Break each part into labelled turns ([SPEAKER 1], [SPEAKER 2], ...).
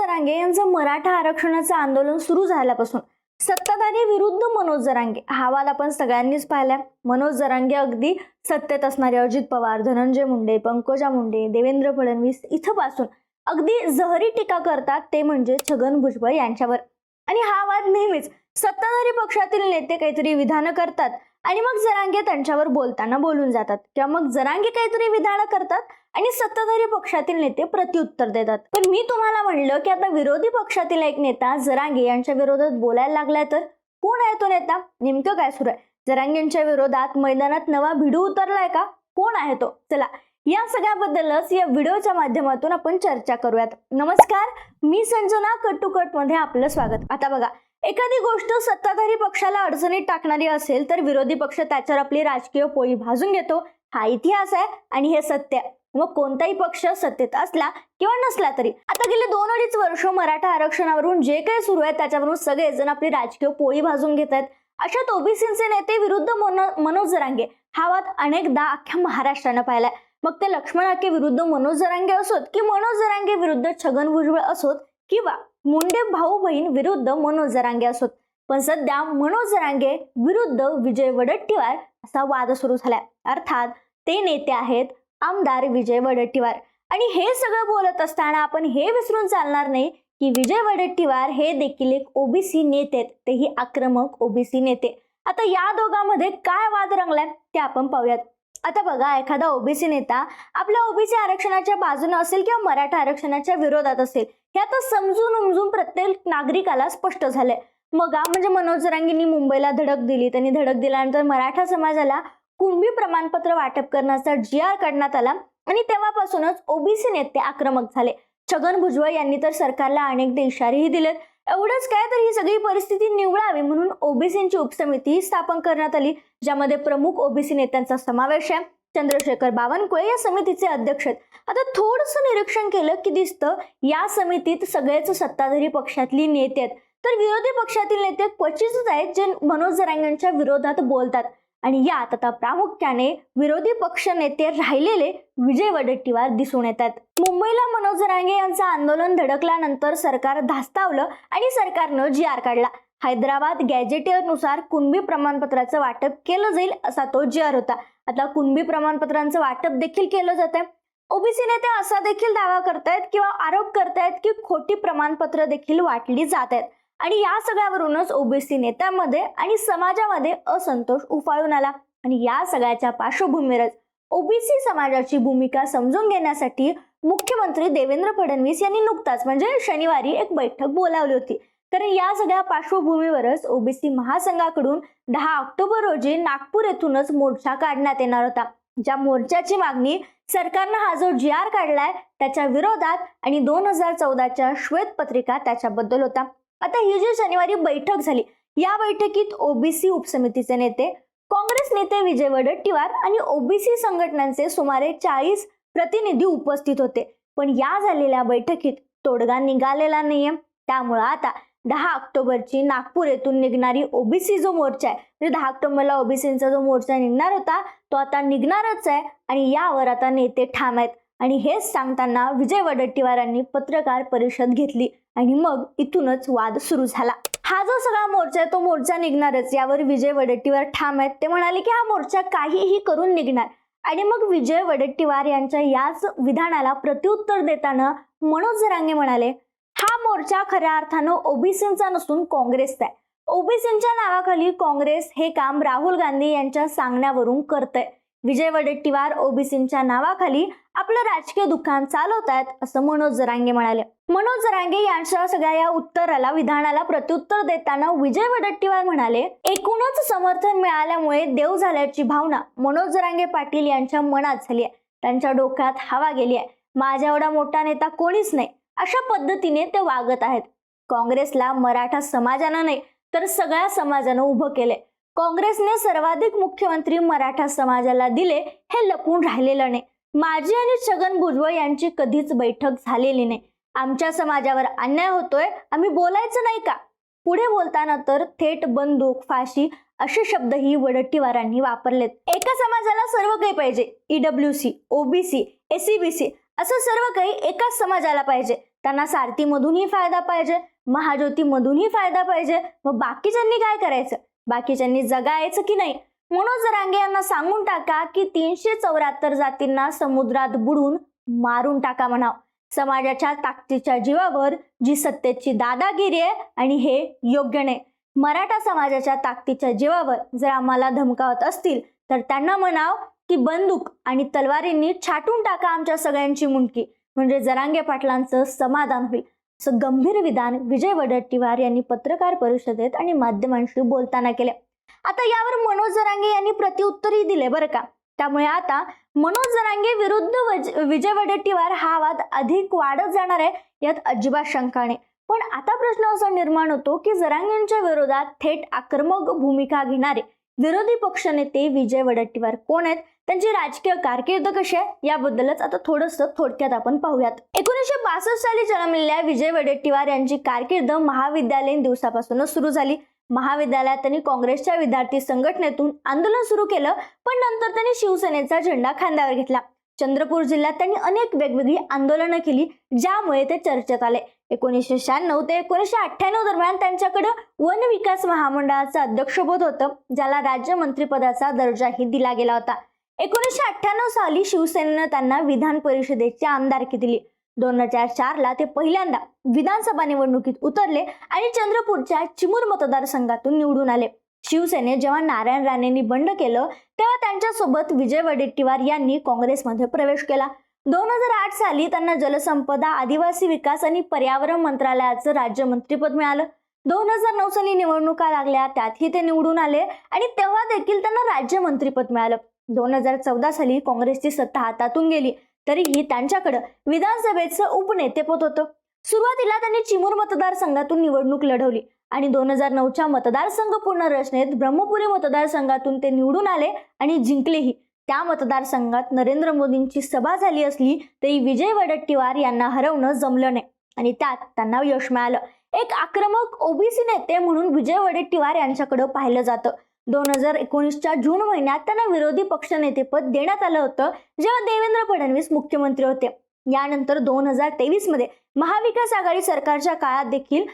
[SPEAKER 1] जरांगे यांचं मराठा आरक्षणाचं आंदोलन सुरू झाल्यापासून सत्ताधारी विरुद्ध मनोज जरांगे. हा वाद आपण सगळ्यांनीच पाहिला. मनोज जरांगे अगदी सत्तेत असणारे अजित पवार धनंजय मुंडे पंकजा मुंडे देवेंद्र फडणवीस इथंपासून अगदी जहरी टीका करतात ते म्हणजे छगन भुजबळ यांच्यावर. आणि हा वाद नेहमीच सत्ताधारी पक्षातील नेते काहीतरी विधानं करतात. आणि मग जरांगे त्यांच्यावर बोलताना बोलून जातात. किंवा मग जरांगे काहीतरी विधानं करतात आणि सत्ताधारी पक्षातील नेते प्रत्युत्तर देतात. पण मी तुम्हाला म्हणलं की आता विरोधी पक्षातील एक नेता जरांगे यांच्या विरोधात बोलायला लागलाय तर? कोण आहे तो नेता? नेमकं काय सुरू आहे? जरांगेंच्या विरोधात मैदानात नवा भिडू उतरलाय का? कोण आहे तो? चला या सगळ्याबद्दलच या व्हिडिओच्या माध्यमातून आपण चर्चा करूयात. नमस्कार मी संजना कट टू कटमध्ये आपलं स्वागत. आता बघा एखादी गोष्ट सत्ताधारी पक्षाला अडचणीत टाकणारी असेल तर विरोधी पक्ष त्याच्यावर आपली राजकीय पोळी भाजून घेतो. हा इतिहास आहे आणि हे सत्य आहे. मग कोणताही पक्ष सत्तेत असला किंवा नसला तरी आता गेले दोन अडीच वर्ष मराठा आरक्षणावरून जे काही सुरू आहे त्याच्यावरून सगळेजण आपली राजकीय पोळी भाजून घेत आहेत. अशात ओबीसीचे नेते विरुद्ध मनो- मनोज जरांगे. हा वाद अनेकदा अख्ख्या महाराष्ट्रानं पाहिलाय मग ते लक्ष्मण आके विरुद्ध मनोज जरांगे असोत की मनोज जरांगे विरुद्ध छगन भुजबळ असोत किंवा मुंडे भाऊ बहीण विरुद्ध मनोज जरांगे असोत. पण सध्या मनोज जरांगे विरुद्ध विजय वडट्टीवार असा वाद सुरू झालाय. अर्थात ते नेते आहेत आमदार विजय वडट्टीवार. आणि हे सगळं बोलत असताना आपण हे विसरून चालणार नाही की विजय वडट्टीवार हे देखील एक ओबीसी नेते आहेत. तेही आक्रमक ओबीसी नेते आता या दोघांमध्ये काय वाद रंगलाय ते आपण पाहूयात. आता बघा एखादा ओबीसी नेता आपल्या ओबीसी आरक्षणाच्या बाजूने असेल किंवा मराठा आरक्षणाच्या विरोधात असेल हे आता समजून उमजून प्रत्येक नागरिकाला स्पष्ट झालंय. मग म्हणजे मनोज जरांगींनी मुंबईला धडक दिली त्यांनी धडक दिल्यानंतर मराठा समाजाला कुणबी प्रमाणपत्र वाटप करण्याचा जी आर काढण्यात आला आणि तेव्हापासूनच ओबीसी नेते आक्रमक झाले. छगन भुजबळ यांनी तर सरकारला अनेक इशारेही दिलेत. एवढंच काय तर ही सगळी परिस्थिती निवळावी म्हणून ओबीसींची उपसमिती स्थापन करण्यात आली ज्यामध्ये प्रमुख ओबीसी नेत्यांचा समावेश आहे. चंद्रशेखर बावनकुळे या समितीचे अध्यक्ष आहेत. आता थोडंसं निरीक्षण केलं की दिसतं या समितीत सगळेच सत्ताधारी पक्षातली नेते आहेत. तर विरोधी पक्षातील नेते क्वचितच आहेत जे मनोज जरांगांच्या विरोधात बोलतात. आणि यात आता प्रामुख्याने विरोधी पक्ष नेते राहिलेले विजय वडेट्टीवार दिसून येतात. मुंबईला मनोज जरांगे यांचं आंदोलन धडकल्यानंतर सरकार धास्तावलं आणि सरकारनं जी आर काढला. हैदराबाद गॅजेटियरनुसार कुणबी प्रमाणपत्राचं वाटप केलं जाईल असा तो जर होता. आता कुणबी प्रमाणपत्रांचं वाटप देखील केलं जात आहे ओबीसी नेते असा देखील दावा करतायत किंवा आरोप करतायत की खोटी प्रमाणपत्र देखील वाटली जात आहेत आणि या सगळ्यावरूनच ओबीसी नेत्यांमध्ये आणि समाजामध्ये असंतोष उफाळून आला. आणि या सगळ्याच्या पार्श्वभूमीवरच ओबीसी समाजाची भूमिका समजून घेण्यासाठी मुख्यमंत्री देवेंद्र फडणवीस यांनी नुकताच म्हणजे शनिवारी एक बैठक बोलावली होती. तर या सगळ्या पार्श्वभूमीवरच ओबीसी महासंघाकडून दहा ऑक्टोबर रोजी नागपूर येथूनच मोर्चा काढण्यात येणार होता. ज्या मोर्चाची मागणी सरकारनं हा जो जी आर काढलाय त्याच्या विरोधात आणि दोन हजार चौदाच्या श्वेतपत्रिका त्याच्याबद्दल होता. आता ही जी शनिवारी बैठक झाली या बैठकीत ओबीसी उपसमितीचे नेते काँग्रेस नेते विजय वडट्टीवार आणि ओबीसी संघटनांचे सुमारे चाळीस प्रतिनिधी उपस्थित होते. पण या झालेल्या बैठकीत तोडगा निघालेला नाहीये. त्यामुळं आता दहा ऑक्टोबरची नागपूर येथून निघणारी ओबीसी जो मोर्चा आहे म्हणजे दहा ऑक्टोबरला ओबीसीचा जो मोर्चा निघणार होता तो आता निघणारच आहे आणि यावर आता नेते ठाम आहेत. आणि हेच सांगताना विजय वडट्टीवारांनी पत्रकार परिषद घेतली आणि मग इथूनच वाद सुरू झाला. हा जो सगळा मोर्चा आहे तो मोर्चा निघणारच. यावर विजय वडट्टीवार ठाम आहेत. ते म्हणाले की हा मोर्चा काहीही करून निघणार. आणि मग विजय वडट्टीवार यांच्या याच विधानाला प्रत्युत्तर देताना मनोज रांगे म्हणाले हा मोर्चा खऱ्या अर्थानं ओबीसींचा नसून काँग्रेसचा आहे. ओबीसींच्या नावाखाली काँग्रेस हे काम राहुल गांधी यांच्या सांगण्यावरून करतंय. विजय वडेट्टीवार ओबीसींच्या नावाखाली आपलं राजकीय दुकान चालवत आहेत असं मनोज जरांगे म्हणाले. मनोज जरांगे यांच्या सगळ्या या उत्तराला विधानाला प्रत्युत्तर देताना विजय वडट्टीवार म्हणाले एकूणच समर्थन मिळाल्यामुळे देव झाल्याची भावना मनोज जरांगे पाटील यांच्या मनात झाली आहे. त्यांच्या डोक्यात हवा गेली आहे. माझ्या एवढा मोठा नेता कोणीच नाही. अशा पद्धतीने ते वागत आहेत. काँग्रेसला मराठा समाजानं नाही तर सगळ्या समाजानं उभं केलंय. काँग्रेसने सर्वाधिक मुख्यमंत्री मराठा समाजाला दिले हे लपून राहिलेलं नाही. माजी आणि छगन भुजबळ यांची कधीच बैठक झालेली नाही. आमच्या समाजावर अन्याय होतोय आम्ही बोलायचं नाही का? पुढे बोलताना तर थेट बंदूक फाशी असे शब्दही वडट्टीवारांनी वापरलेत. एका समाजाला सर्व काही पाहिजे. ईडब्ल्यू सी ओबीसी एसीबीसी असं सर्व काही एकाच समाजाला पाहिजे. त्यांना सारथीमधूनही फायदा पाहिजे महाज्योतीमधूनही फायदा पाहिजे. मग बाकीच्यांनी काय करायचं? बाकीच्यांनी जगायचं की नाही? मनोज रांगे यांना सांगून टाका की तीनशे चौऱ्याहत्तर जातींना समुद्रात बुडून मारून टाका म्हणाव. समाजाच्या ताकदीच्या जीवावर जी सत्तेची दादागिरी आहे आणि हे योग्य नाही. मराठा समाजाच्या ताकदीच्या जीवावर जर आम्हाला धमकावत असतील तर त्यांना म्हणाव की बंदूक आणि तलवारींनी छाटून टाका आमच्या सगळ्यांची मुंडकी. म्हणजे जरांगे पाटलांचं समाधान होईल. असं गंभीर विधान विजय वडट्टीवार यांनी पत्रकार परिषदेत आणि माध्यमांशी बोलताना केले. आता यावर मनोज जरांगे यांनी प्रत्युत्तरही दिले बरं का? त्यामुळे आता मनोज जरांगे विरुद्ध विजय वडेट्टीवार हा वाद अधिक वाढत जाणार आहे यात अजिबात शंका नाही. पण आता प्रश्न असा निर्माण होतो की जरांगेंच्या विरोधात थेट आक्रमक भूमिका घेणारे विरोधी पक्षनेते विजय वडेट्टीवार कोण आहेत? त्यांची राजकीय कारकीर्द कशी आहे याबद्दलच आता थोडंसं थोडक्यात आपण पाहूयात. एकोणीसशे बासष्ट साली जन्मलेल्या विजय वडेट्टीवार यांची कारकीर्द महाविद्यालयीन दिवसापासूनच सुरू झाली. महाविद्यालयात त्यांनी काँग्रेसच्या विद्यार्थी संघटनेतून आंदोलन सुरू केलं पण नंतर त्यांनी शिवसेनेचा झेंडा खांद्यावर घेतला. चंद्रपूर जिल्ह्यात त्यांनी अनेक वेगवेगळी आंदोलनं केली ज्यामुळे ते चर्चेत आले. एकोणीसशे शहाण्णव ते एकोणीसशे अठ्ठ्याण्णव दरम्यान त्यांच्याकडे वन विकास महामंडळाचं अध्यक्षपद होतं ज्याला राज्य मंत्रिपदाचा दर्जाही दिला गेला होता. एकोणीसशे अठ्ठ्याण्णव साली शिवसेनेनं त्यांना विधान परिषदेची आमदारकी दिली. दोन हजार चारला ते पहिल्यांदा विधानसभा निवडणुकीत उतरले आणि चंद्रपूरच्या चिमूर मतदारसंघातून निवडून आले. शिवसेने जेव्हा नारायण राणेंनी बंड केलं तेव्हा त्यांच्यासोबत विजय वडेट्टीवार यांनी काँग्रेसमध्ये प्रवेश केला. दोन हजार आठ साली त्यांना जलसंपदा आदिवासी विकास आणि पर्यावरण मंत्रालयाचं राज्यमंत्रीपद मिळालं. दोन हजार नऊ साली निवडणुका लागल्या त्यातही ते निवडून आले आणि तेव्हा देखील त्यांना राज्यमंत्रीपद मिळालं. दोन हजार चौदा साली काँग्रेसची सत्ता हातातून गेली तरीही त्यांच्याकडं विधानसभेचं उपनेतेपद होतं. सुरुवातीला त्यांनी चिमूर मतदारसंघातून निवडणूक लढवली आणि दोन हजार नऊच्या मतदारसंघ पुनर्रचनेत ब्रह्मपुरी मतदारसंघातून ते निवडून आले आणि जिंकलेही. त्या मतदारसंघात नरेंद्र मोदींची सभा झाली असली तरी विजय वडट्टीवार यांना हरवणं जमलं नाही आणि त्यात त्यांना यश मिळालं. एक आक्रमक ओबीसी नेते म्हणून विजय वडेट्टीवार यांच्याकडे पाहिलं जातं. दोन हजार एकोणीसच्या जून महिन्यात त्यांना विरोधी पक्षनेतेपद देण्यात आलं होतं जेव्हा देवेंद्र फडणवीस मुख्यमंत्री होते. यानंतर दोन हजार तेवीसमध्ये महाविकास आघाडी सरकारच्या काळात देखील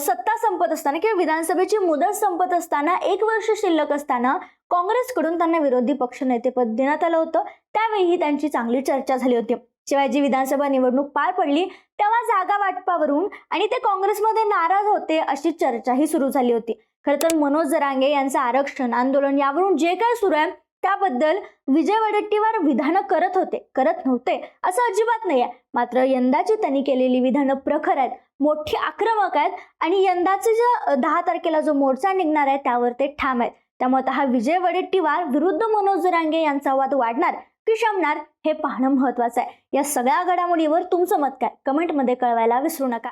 [SPEAKER 1] सत्ता संपत असताना किंवा विधानसभेची मुदत संपत असताना एक वर्ष शिल्लक असताना काँग्रेसकडून त्यांना विरोधी पक्षनेतेपद देण्यात आलं होतं. त्यावेळीही त्यांची चांगली चर्चा झाली होती. शिवाय जी विधानसभा निवडणूक पार पडली तेव्हा जागा वाटपावरून आणि ते काँग्रेसमध्ये नाराज होते अशी चर्चाही सुरू झाली होती. खरं तर मनोज जरांगे यांचं आरक्षण आंदोलन यावरून जे काय सुरू आहे त्याबद्दल विजय वडेट्टीवार विधानं करत होते करत नव्हते असं अजिबात नाही आहे. मात्र यंदाची त्यांनी केलेली विधानं प्रखर आहेत मोठी आक्रमक आहेत आणि यंदाचे जे दहा तारखेला जो मोर्चा निघणार आहे त्यावर ते ठाम आहेत. त्यामुळे हा विजय वडेट्टीवार विरुद्ध मनोज जरांगे यांचा वाद वाढणार की शमणार हे पाहणं महत्वाचं आहे. या सगळ्या घडामोडीवर तुमचं मत काय? कमेंटमध्ये कळवायला विसरू नका.